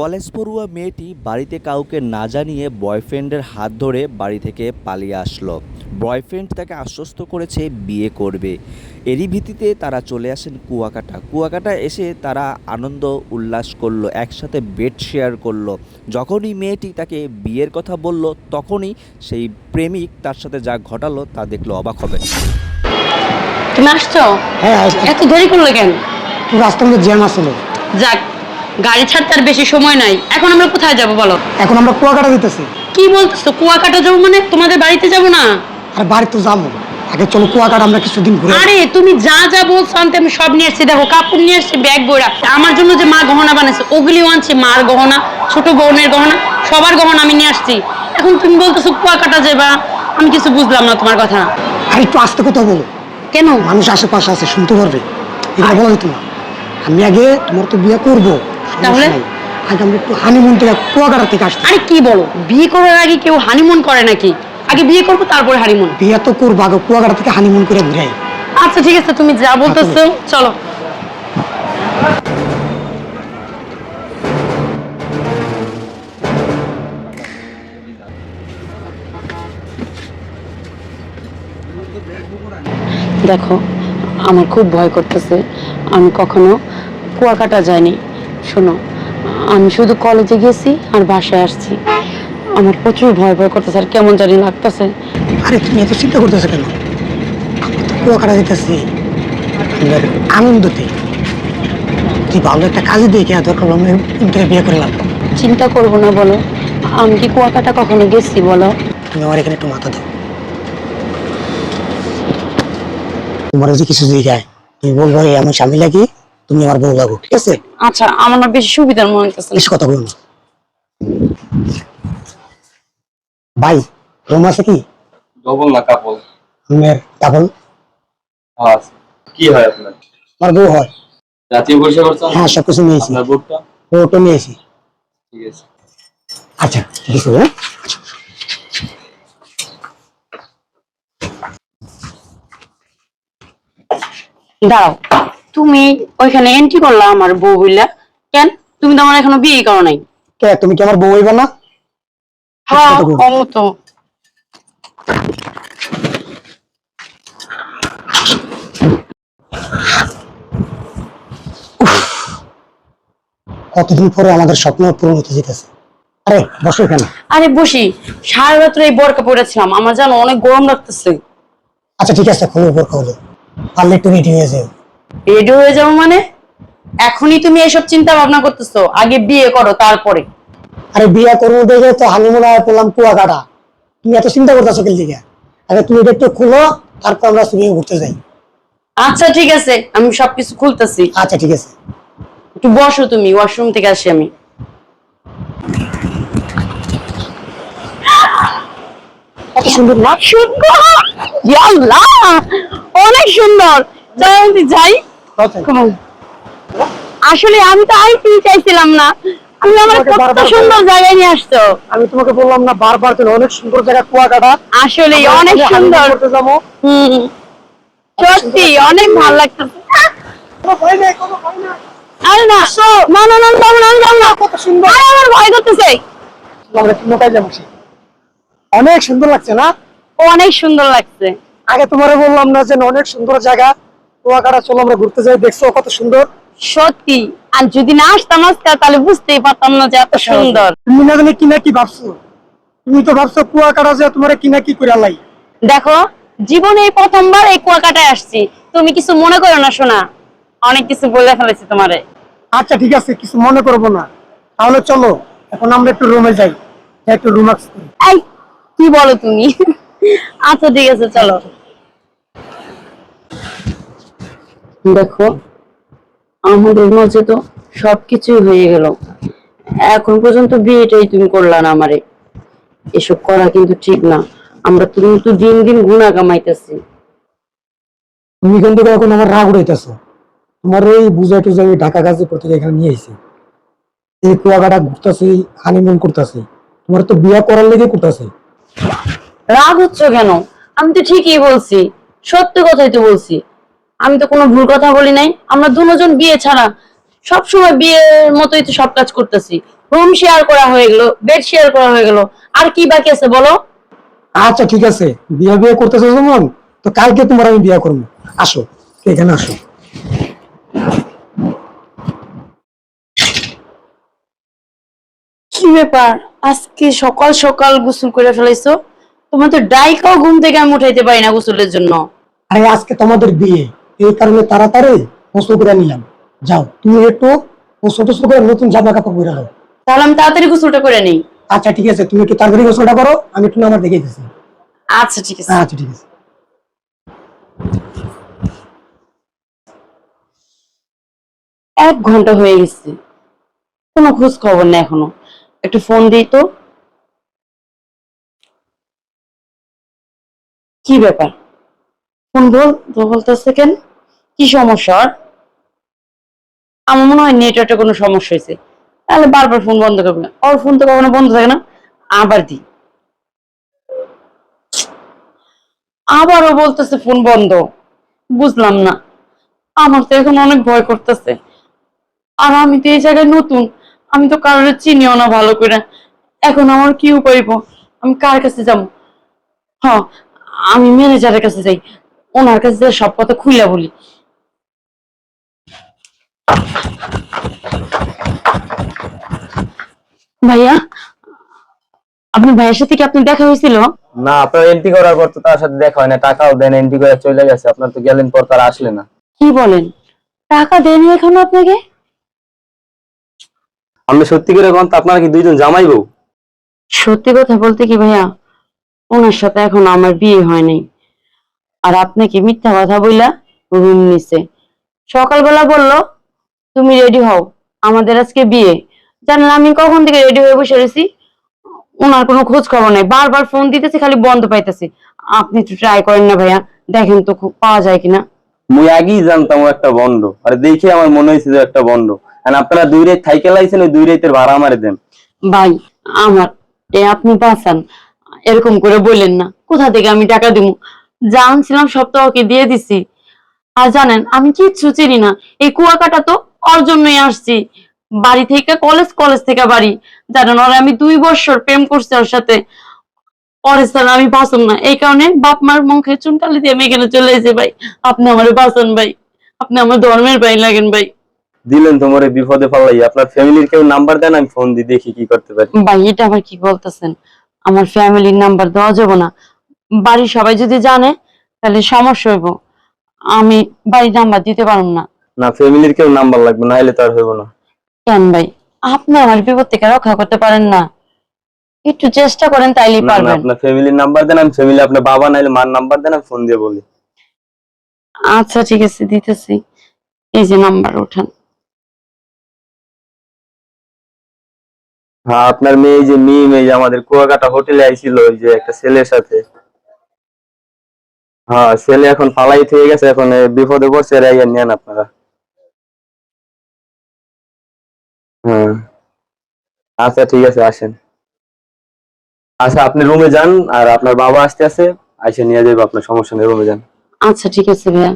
College পড়ুয়া মেয়েটি বাড়িতে কাউকে না জানিয়ে বয়ফ্রেন্ডের হাত ধরে বাড়ি থেকে পালিয়ে আসলো। বয়ফ্রেন্ড তাকে আশ্বস্ত করেছে বিয়ে করবে। এরই ভিত্তিতে তারা চলে আসেন কুয়াকাটা। কুয়াকাটা এসে তারা আনন্দ উল্লাস করল একসাথে বেড শেয়ার করল। যখনই মেয়েটি তাকে বিয়ের কথা বলল তখনই সেই প্রেমিক তার সাথে যা ঘটালো তা দেখল অবাক হবে। তুমি আসছো? হ্যাঁ এত দেরি করলে কেন? রাস্তার মধ্যে জ্যাম আসলো যাক গাড়ি ছাড়তে আর বেশি সময় নাই। এখন আমরা কোথায় যাব বলো? এখন আমরা কুয়াকাটা দিতেছি কি বলতেছো? কুয়াকাটা যাব মানে তোমাদের বাড়িতে যাব না? আর বাড়ি তো যাব। আগে চলো কুয়াকাটা আমরা কিছুদিন ঘুরে আরে তুমি যা যা বলছো আনতে আমি সব নিয়ে এসেছি দেখো কাপড় নিয়ে এসেছি ব্যাগ বইরা আমার জন্য যে মা গহনা বানাইছে ওগুলিও আনছি মার গহনা ছোট বোনের গহনা সবার গহনা আমি নিয়ে আসছি। এখন তুমি বলতেছো কুয়াকাটা যাবা? আমি কিছু বুঝলাম না তোমার কথা। আর একটু আস্তে কথা বলো। কেন? মানুষ আশেপাশে আছে শুনতে পারবে। এগুলো বলা যেত না আমি আগে তোমার তো বিয়ে করব। তাহলে? আগে আমরা একটু হানিমুন থেকে কুয়াকাটা থেকে আসছি। আরে কি বলো? বিয়ে করার আগে কেউ হানিমুন করে নাকি? আগে বিয়ে করব তারপরে হানিমুন বিয়ে তো করব আগে কুয়াকাটা থেকে হানিমুন করে আচ্ছা ঠিক আছে তুমি যা বলতেছো চলো। দেখো আমার খুব ভয় করতেছে। আমি কখনো কুয়াকাটা যাইনি। শোনো আমি শুধু কলেজে গেছি আর বাসায় আসছি। আমার প্রচুর ভয় ভয় করতেছে আর কেমন জানি লাগতেছে। আরে তুমি এত চিন্তা করতেছো কেন? আমরা তো কুয়াকাটা আনন্দতে। তুই ভালো একটা কাজে দিয়ে কে দরকার আমরা ইন্টারে বিয়ে করলাম চিন্তা করব না বলো। আমি কি কুয়াকাটা কখনো গেছি বলো? তুমি আমার এখানে একটু মাথা দাও। তোমার যে কিছু জায়গায় তুমি বলব আমার স্বামী লাগি তুমি আমার বউ লাগো ঠিক আছে? আচ্ছা আমার না বেশি সুবিধার মনে হইতেছে না। বেশি কথা বলো না। ভাই রুম আছে কি? ডবল না কাপল? রুমের ডাবল হ্যাঁ কি হয় আপনার? আমার বউ হয়। জাতীয় পরিষেবা করছেন হ্যাঁ সবকিছু নিয়েছি। আপনার বোর্ডটা বউটা নিয়েছি। ঠিক আছে। আচ্ছা ঠিক আছে হ্যাঁ? দাঁড়াও। তুমি ওইখানে এন্ট্রি করলা আমার বউ বইলা কেন? তুমি তো আমার এখনও বিয়ে করো নাই। কে? তুমি কি আমার বউ হইবা না? হ্যাঁ কথা তো কতদিন পরে আমাদের স্বপ্ন পূরণ হতে যেতেছে। আরে বসো এখানে। আরে বসি। সারা রাত্রে এই বরকা পড়েছিলাম আমার জানো অনেক গরম লাগতেছে। আচ্ছা ঠিক আছে খুলে উপর হলো। পারলে একটু রেডি হয়ে যাও। রেডি হয়ে যাব মানে? এখনই তুমি এসব চিন্তা ভাবনা করতেছো। আগে বিয়ে করো তারপরে। আরে বিয়ে করব দেখে তো হানিমুন আয় পেলাম কুয়াকাটা। তুমি এত চিন্তা করতেছো কেন দিকে? আরে তুমি এটা একটু খুলো তারপর আমরা সুবিধা ঘুরতে যাই। আচ্ছা ঠিক আছে। আমি সবকিছু খুলতেছি। আচ্ছা ঠিক আছে। একটু বসো তুমি ওয়াশরুম থেকে আসি আমি। সুন্দর না? সুন্দর? ইয়া আল্লাহ অনেক সুন্দর! যাই। আসলে আমি তো চাইছিলাম না। আমি আমার কত সুন্দর জায়গায় নিয়ে আসছো। আমি তোমাকে বললাম না বারবার তুমি অনেক সুন্দর জায়গা কুয়াকাটা। আসলে অনেক সুন্দর। হানিমুন করতে যাব। হুম। সত্যি অনেক ভালো লাগতেছে। কোনো ভয় নেই কোনো ভয় নেই। আরে না না না না না না না না। কত সুন্দর। আরে আমার ভয় করতেছে। আমরা একটু মোটাই যাব অনেক সুন্দর লাগছে না? অনেক সুন্দর লাগছে। আগে তোমারে বললাম না যে অনেক সুন্দর জায়গা। কুয়াকাটা চলো আমরা ঘুরতে যাই। দেখছ কত সুন্দর? সত্যি। আর যদি না আসতাম আজকে তাহলে বুঝতেই পারতাম না যে এত সুন্দর। তুমি না জানি কি না কি ভাবছ? তুমি তো ভাবছ কুয়াকাটা যে তোমার কি না কি করে আলাই দেখো জীবনে এই প্রথমবার এই কুয়াকাটায় আসছি। তুমি কিছু মনে করো না শোনা। অনেক কিছু বলে ফেলেছি তোমারে। আচ্ছা ঠিক আছে কিছু মনে করব না। তাহলে চলো এখন আমরা একটু রুমে যাই। যাই একটু রুমাক্স করি এই কি বলো তুমি? আচ্ছা ঠিক আছে চলো। দেখো আমাদের মাঝে তো সবকিছুই হয়ে গেল। এখন পর্যন্ত বিয়েটাই তুমি করলা না আমারে। এসব করা কিন্তু ঠিক না। আমরা তুমি তো দিন দিন গুণা কামাইতেছি। তুমি কিন্তু এখন আমার রাগ উড়াইতেছো। তোমার এই বুঝাই টুজাই আমি ঢাকা গাজীপুর থেকে এখানে নিয়ে আইছি। এই কুয়াকাটা ঘুরতেছি হানিমুন করতেছি। তোমার তো বিয়া করার লেগে করতেছি। রাগ হচ্ছে কেন? আমি তো ঠিকই বলছি। সত্যি কথাই তো বলছি। আমি তো কোনো ভুল কথা বলি নাই। আমরা দুজন বিয়ে ছাড়া সবসময় বিয়ের মতোই তো সব কাজ করতেছি। রুম শেয়ার করা হয়ে গেল বেড শেয়ার করা হয়ে গেল। আর কি বাকি আছে বলো? আচ্ছা ঠিক আছে। বিয়ে বিয়ে করতেছো যেমন তো কালকে তোমার আমি বিয়ে করব। আসো এখানে আসো। কি ব্যাপার? আজকে সকাল সকাল গোসল করে ফেলাইছো? তোমার তো ডাইকাও ঘুম থেকে আমি উঠাইতে পারি না গোসলের জন্য। আরে আজকে তোমাদের বিয়ে। এই কারণে তাড়াতাড়ি গোসল করে নিলাম। যাও তুমি একটু গোসল টোসল করে নতুন জামা কাপড় পরে তাহলে আমি তাড়াতাড়ি গোসলটা করে নেই। আচ্ছা ঠিক আছে তুমি একটু তাড়াতাড়ি গোসলটা করো আমি একটু আমার দেখে দিচ্ছি। আচ্ছা ঠিক আছে। আচ্ছা ঠিক আছে। এক ঘণ্টা হয়ে গেছে। কোনো খোঁজ খবর নেই এখনও। একটু ফোন দিই তো। কি ব্যাপার? ফোন বল তো বলতেছে কেন? কি সমস্যা? আমার মনে হয় নেটওয়ার্কের কোনো সমস্যা হয়েছে। তাহলে বারবার ফোন বন্ধ করবে না। ওর ফোন তো কখনো বন্ধ থাকে না। আবার দি। আবারও বলতেছে ফোন বন্ধ। বুঝলাম না। আমার তো এখন অনেক ভয় করতেছে। আর আমি তো এই জায়গায় নতুন। আমি তো কারোর চিনিও না ভালো করে। এখন আমার কি উপায় আমি কার কাছে যাব? হ আমি ম্যানেজারের কাছে যাই। ওনার কাছে সব কথা খুলে বলি। ভাইয়া আপনি ভাইয়ের সাথে কি আপনি দেখা হয়েছিল? না আপনার এন্ট্রি করার পর তো তার সাথে দেখা হয় না টাকাও দেন এন্ট্রি করে চলে গেছে আপনার তো গেলেন পর তার আসলে না। কি বলেন? টাকা দেয়নি এখনও আপনাকে? আমি সত্যি করে কোন আপনারা কি দুইজন জামাই বউ? সত্যি কথা বলতে কি ভাইয়া ওনার সাথে এখন আমার বিয়ে হয় নাই। আর আপনাকে মিথ্যা কথা বইলা রুম নিছে? সকালবেলা বলল তুমি রেডি হও আমাদের আজকে বিয়ে। জানেন আমি কখন থেকে রেডি হয়ে বসে রয়েছি? ওনার কোনো খোঁজ খবর নাই। বারবার ফোন দিতেছি খালি বন্ধ পাইতেছি। আপনি একটু ট্রাই করেন না ভাইয়া দেখেন তো খুব পাওয়া যায় কিনা। মুই আগেই জানতাম ও একটা বন্ড আর দেখে আমার মনে হয়েছে যে একটা বন্ড আর আপনারা দুই রাত থাইকে লাইছেন ওই দুই রাতের ভাড়া আমারে দেন। ভাই আমার এ আপনি বাঁচান। এরকম করে বললেন না। কোথা থেকে আমি টাকা দিব যা আনছিলাম সব তো ওকে দিয়ে দিছি। আর জানেন আমি কিচ্ছু চিনি না। এই কুয়াকাটা তো ওর জন্যই আসছি। বাড়ি থেকে কলেজ কলেজ থেকে বাড়ি। জানেন ওর আমি দুই বছর প্রেম করছি ওর সাথে। পরে স্যার আমি বাঁচুন না। এই কারণে বাপ মার মুখে চুনকালি দিয়ে আমি এখানে চলে এসেছি ভাই। আপনি আমার বাঁচান ভাই। আপনি আমার ধর্মের ভাই লাগেন ভাই। দিলেন তোমার বিপদে পাল্লাই আপনার ফ্যামিলির কেউ নাম্বার দেন আমি ফোন দিয়ে দেখি কি করতে পারি। ভাই এটা আবার কি বলতেছেন? আমার ফ্যামিলির নাম্বার দেওয়া যাবে না। বাড়ির সবাই যদি জানে তাহলে সমস্যা হইব। আমি বাড়ির নাম্বার দিতে পারব না। না ফ্যামিলির কেউ নাম্বার লাগবে না হলে তো আর হইব না। কেন ভাই? আপনি আমার বিপদ থেকে রক্ষা করতে পারেন না। একটু চেষ্টা করেন না পারবেন। আপনার ফ্যামিলির নাম্বার দেন আমি ফ্যামিলি আপনার বাবা নাইলে মার নাম্বার দেন আমি ফোন দিয়ে বলি। আচ্ছা ঠিক আছে দিতেছি। এই যে নাম্বার ওঠান। হ্যাঁ আপনার মেয়ে যে মিম এই যে আমাদের কুয়াকাটা হোটেলে আইছিল ওই যে একটা ছেলের সাথে। হ্যাঁ ছেলে এখন পালাই থেকে গেছে, এখন বিপদে পড়ছে আগে নেন আপনারা। হ্যাঁ। আচ্ছা ঠিক আছে, আসেন। আচ্ছা আপনি রুমে যান, আর আপনার বাবা আসতে আছে, আইসে নিয়ে যাবে আপনার সমস্যা নেই, রুমে যান। আচ্ছা ঠিক আছে, ভাইয়া।